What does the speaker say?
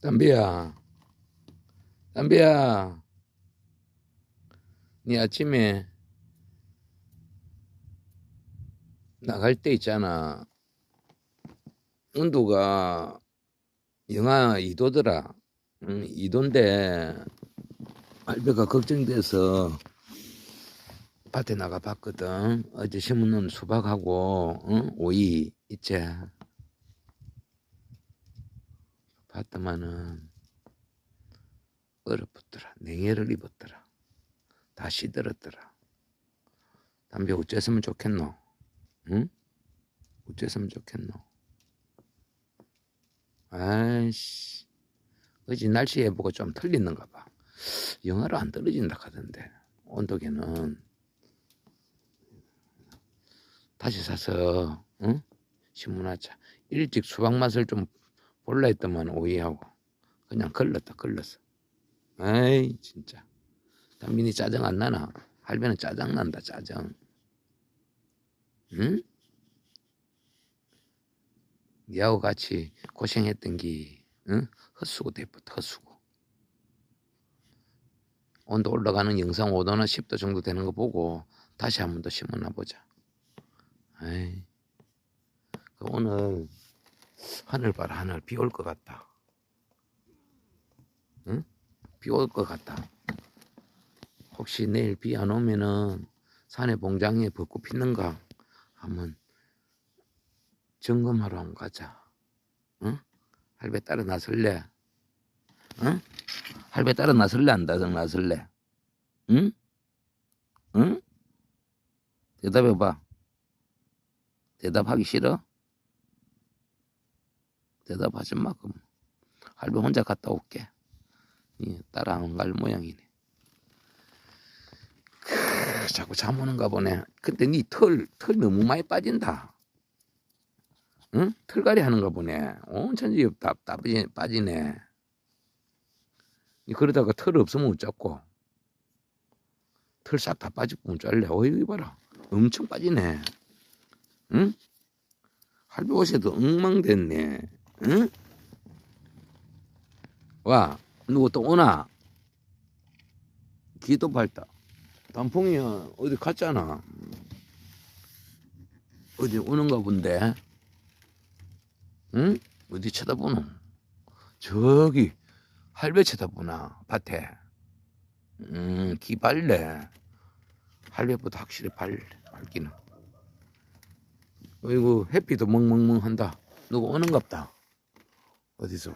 담비야, 담비야, 네 아침에 나갈 때 있잖아. 온도가 영하 2도더라. 응, 2도인데 알베가 걱정돼서 밭에 나가 봤거든. 어제 심은 수박하고 응? 오이 있지. 봤더만은 얼어붙더라. 냉해를 입었더라. 다 시 들었더라. 담배 어째서면 좋겠노? 응? 어째서면 좋겠노? 아이씨. 어제 날씨 예보가 좀 틀리는가 봐. 영하로 안 떨어진다 하던데. 온도계는. 다시 사서, 응? 신문하자. 일찍 수박 맛을 좀 볼라 했더만 오이하고. 그냥 걸렀다, 걸렀어. 아이, 진짜. 담민이 짜증 안 나나? 할배는 짜증 난다, 짜증. 응? 니하고 같이 고생했던 게, 응? 헛수고 됐부터 헛수고. 온도 올라가는 영상 5도나 10도 정도 되는 거 보고 다시 한 번 더 심어놔 보자. 아이. 그 오늘 하늘 봐라, 하늘 비 올 것 같다. 응? 비 올 것 같다. 혹시 내일 비 안 오면은 산에 봉장에 벚꽃 피는가 한번 점검하러 한번 가자. 응? 할배 따라 나설래? 응? 할배 따라 나설래 안 따라 나설래? 응? 응? 대답해봐. 대답하기 싫어? 대답하지 마 그럼. 할배 혼자 갔다 올게. 니 따라 안 갈 모양이네. 크, 자꾸 잠 오는가 보네. 근데 니 털, 털 너무 많이 빠진다. 응? 털갈이 하는가 보네. 온천지 빠지- 빠지네. 니 그러다가 털 없으면 어쩌고. 털 싹 다 빠지고 어쩔래. 어이, 봐라. 엄청 빠지네. 응? 할배 옷에도 엉망됐네. 응? 와, 누구 또 오나? 기도 밝다. 단풍이 어디 갔잖아. 어디 오는가 본데? 응? 어디 쳐다보노? 저기 할배 쳐다보나 밭에. 음, 기 발래. 할배보다 확실히 발 밝기는. 어이구 햇빛도 멍멍멍 한다. 누구 오는갑다. 어디서?